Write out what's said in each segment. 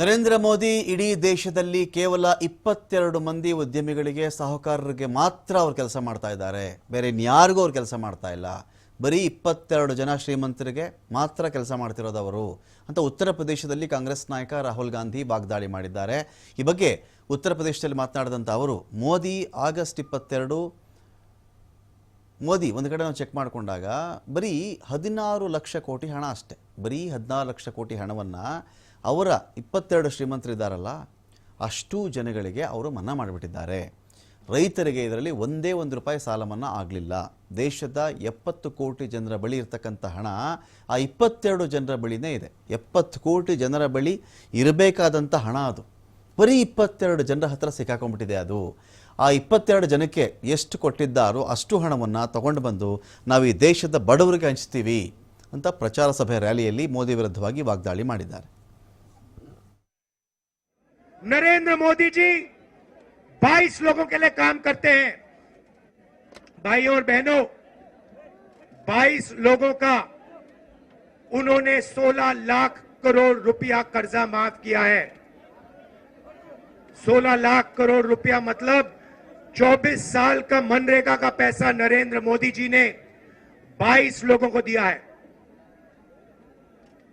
ನರೇಂದ್ರ ಮೋದಿ ಇಡೀ ದೇಶದಲ್ಲಿ ಕೇವಲ ಇಪ್ಪತ್ತೆರಡು ಮಂದಿ ಉದ್ಯಮಿಗಳಿಗೆ ಸಹಕಾರರಿಗೆ ಮಾತ್ರ ಅವ್ರು ಕೆಲಸ ಮಾಡ್ತಾ ಇದ್ದಾರೆ. ಬೇರೆ ಇನ್ಯಾರಿಗೂ ಅವ್ರು ಕೆಲಸ ಮಾಡ್ತಾ ಇಲ್ಲ. ಬರೀ ಇಪ್ಪತ್ತೆರಡು ಜನ ಶ್ರೀಮಂತರಿಗೆ ಮಾತ್ರ ಕೆಲಸ ಮಾಡ್ತಿರೋದವರು ಅಂತ ಉತ್ತರ ಪ್ರದೇಶದಲ್ಲಿ ಕಾಂಗ್ರೆಸ್ ನಾಯಕ ರಾಹುಲ್ ಗಾಂಧಿ ವಾಗ್ದಾಳಿ ಮಾಡಿದ್ದಾರೆ. ಈ ಬಗ್ಗೆ ಉತ್ತರ ಪ್ರದೇಶದಲ್ಲಿ ಮಾತನಾಡಿದಂಥ ಅವರು, ಮೋದಿ ಆಗಸ್ಟ್ ಇಪ್ಪತ್ತೆರಡು, ಮೋದಿ ಒಂದು ಕಡೆ ನಾವು ಚೆಕ್ ಮಾಡಿಕೊಂಡಾಗ ಬರೀ ಹದಿನಾರು ಲಕ್ಷ ಕೋಟಿ ಹಣ ಅಷ್ಟೆ. ಬರೀ ಹದಿನಾರು ಲಕ್ಷ ಕೋಟಿ ಹಣವನ್ನು ಅವರ ಇಪ್ಪತ್ತೆರಡು ಶ್ರೀಮಂತರಿದ್ದಾರಲ್ಲ, ಅಷ್ಟು ಜನಗಳಿಗೆ ಅವರು ಮನ್ನಾ ಮಾಡಿಬಿಟ್ಟಿದ್ದಾರೆ. ರೈತರಿಗೆ ಇದರಲ್ಲಿ ಒಂದೇ ಒಂದು ರೂಪಾಯಿ ಸಾಲ ಮನ್ನಾ ಆಗಲಿಲ್ಲ. ದೇಶದ ಎಪ್ಪತ್ತು ಕೋಟಿ ಜನರ ಬಳಿ ಇರತಕ್ಕಂಥ ಹಣ ಆ ಇಪ್ಪತ್ತೆರಡು ಜನರ ಬಳಿನೇ ಇದೆ. ಎಪ್ಪತ್ತು ಕೋಟಿ ಜನರ ಬಳಿ ಇರಬೇಕಾದಂಥ ಹಣ ಅದು. ಬರೀ ಇಪ್ಪತ್ತೆರಡು ಜನರ ಹತ್ರ ಸಿಕ್ಕಾಕೊಂಡ್ಬಿಟ್ಟಿದೆ ಅದು. ಆ ಇಪ್ಪತ್ತೆರಡು ಜನಕ್ಕೆ ಎಷ್ಟು ಕೊಟ್ಟಿದ್ದಾರೋ ಅಷ್ಟು ಹಣವನ್ನು ತಗೊಂಡು ಬಂದು ನಾವು ಈ ದೇಶದ ಬಡವರಿಗೆ ಹಂಚ್ತೀವಿ ಅಂತ ಪ್ರಚಾರ ಸಭೆ ರ್ಯಾಲಿಯಲ್ಲಿ ಮೋದಿ ವಿರುದ್ಧವಾಗಿ ವಾಗ್ದಾಳಿ ಮಾಡಿದ್ದಾರೆ. नरेंद्र मोदी जी 22 लोगों के लिए काम करते हैं। भाइयों और बहनों 22 लोगों का उन्होंने 16 लाख करोड़ रुपया कर्जा माफ़ किया है। 16 लाख करोड़ रुपया मतलब 24 साल का मनरेगा का पैसा नरेंद्र मोदी जी ने 22 लोगों को दिया है।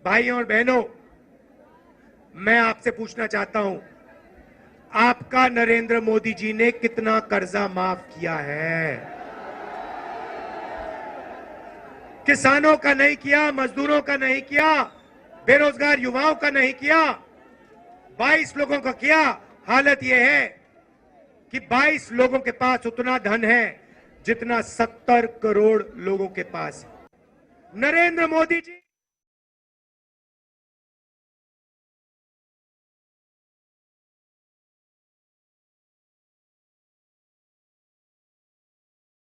भाइयों और बहनों, मैं आपसे पूछना चाहता हूँ आपका नरेंद्र मोदी जी ने कितना कर्जा माफ़ किया है? किसानों का नहीं किया, मजदूरों का नहीं किया, बेरोजगार युवाओं का नहीं किया 22 लोगों का किया। हालत यह है कि 22 लोगों के पास उतना धन है जितना 70 करोड़ लोगों के पास है। नरेंद्र मोदी जी